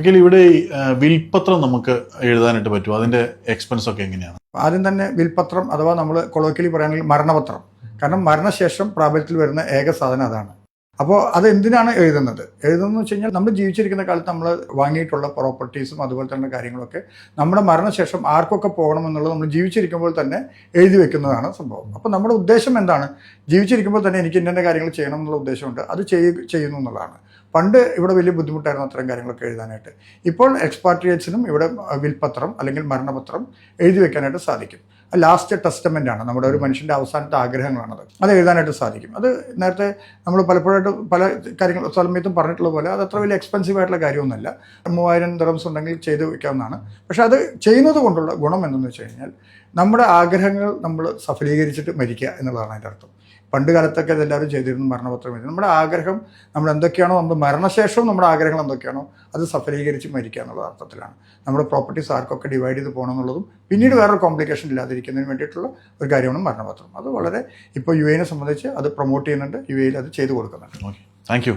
എങ്കിൽ ഇവിടെ വിൽപ്പത്രം നമുക്ക് എഴുതാനായിട്ട് പറ്റുമോ? അതിന്റെ എക്സ്പെൻസ് ഒക്കെ എങ്ങനെയാണ്? ആദ്യം തന്നെ വിൽപത്രം അഥവാ നമ്മൾ കൊളോക്കിലി പറയുകയാണെങ്കിൽ മരണപത്രം. കാരണം മരണശേഷം പ്രാബല്യത്തിൽ വരുന്ന ഏക സാധനം അതാണ്. അപ്പോൾ അത് എന്തിനാണ് എഴുതുന്നത്? എഴുതുന്നത് വെച്ച് കഴിഞ്ഞാൽ നമ്മൾ ജീവിച്ചിരിക്കുന്ന കാലത്ത് നമ്മൾ വാങ്ങിയിട്ടുള്ള പ്രോപ്പർട്ടീസും അതുപോലെ തന്നെ കാര്യങ്ങളൊക്കെ നമ്മുടെ മരണശേഷം ആർക്കൊക്കെ പോകണം എന്നുള്ളത് നമ്മൾ ജീവിച്ചിരിക്കുമ്പോൾ തന്നെ എഴുതി വെക്കുന്നതാണ് സംഭവം. അപ്പോൾ നമ്മുടെ ഉദ്ദേശം എന്താണ്? ജീവിച്ചിരിക്കുമ്പോൾ തന്നെ എനിക്ക് ഇന്ന കാര്യങ്ങൾ ചെയ്യണം എന്നുള്ള ഉദ്ദേശമുണ്ട്. അത് ചെയ്യ ചെയ്യുന്നു എന്നുള്ളതാണ്. പണ്ട് ഇവിടെ വലിയ ബുദ്ധിമുട്ടായിരുന്നു അത്തരം കാര്യങ്ങളൊക്കെ എഴുതാനായിട്ട്. ഇപ്പോൾ എക്സ്പാട്രിയേറ്റ്സിനും ഇവിടെ വിൽപത്രം അല്ലെങ്കിൽ മരണപത്രം എഴുതി വെക്കാനായിട്ട് സാധിക്കും. ലാസ്റ്റ് ടെസ്റ്റമെന്റ് ആണ്. നമ്മുടെ ഒരു മനുഷ്യന്റെ അവസാനത്തെ ആഗ്രഹങ്ങളാണത്. അത് എഴുതാനായിട്ട് സാധിക്കും. അത് നേരത്തെ നമ്മൾ പലപ്പോഴായിട്ട് പല കാര്യങ്ങൾ സമയത്തും പറഞ്ഞിട്ടുള്ള പോലെ അത് അത്ര വലിയ എക്സ്പെൻസീവ് ആയിട്ടുള്ള കാര്യമൊന്നുമല്ല. മൂവായിരം ദിറംസ് ഉണ്ടെങ്കിൽ ചെയ്ത് വയ്ക്കാവുന്നതാണ് പക്ഷേ അത് ചെയ്യുന്നത് കൊണ്ടുള്ള ഗുണം എന്തെന്ന് വെച്ച് കഴിഞ്ഞാൽ നമ്മുടെ ആഗ്രഹങ്ങൾ നമ്മൾ സഫലീകരിച്ചിട്ട് മരിക്കുക എന്നുള്ളതാണ് അതിന്റെ അർത്ഥം. പണ്ട് കാലത്തൊക്കെ ഇതെല്ലാവരും ചെയ്തിരുന്നു മരണപത്രം എഴുതി. നമ്മുടെ ആഗ്രഹം നമ്മൾ എന്തൊക്കെയാണോ നമ്മൾ മരണശേഷവും നമ്മുടെ ആഗ്രഹങ്ങൾ എന്തൊക്കെയാണോ അത് സഫലീകരിച്ച് മരിക്കുക എന്നുള്ള അർത്ഥത്തിലാണ്. നമ്മുടെ പ്രോപ്പർട്ടീസ് ആർക്കൊക്കെ ഡിവൈഡ് ചെയ്ത് പോകണം എന്നുള്ളതും പിന്നീട് വേറൊരു കോംപ്ലിക്കേഷൻ ഇല്ലാതിരിക്കുന്നതിന് വേണ്ടിയിട്ടുള്ള ഒരു കാര്യമാണ് മരണപത്രം. അത് വളരെ ഇപ്പോൾ യു എനെ സംബന്ധിച്ച് അത് പ്രൊമോട്ട് ചെയ്യുന്നുണ്ട് യു എയിൽ അത് ചെയ്തു കൊടുക്കുന്നുണ്ട്. Okay thank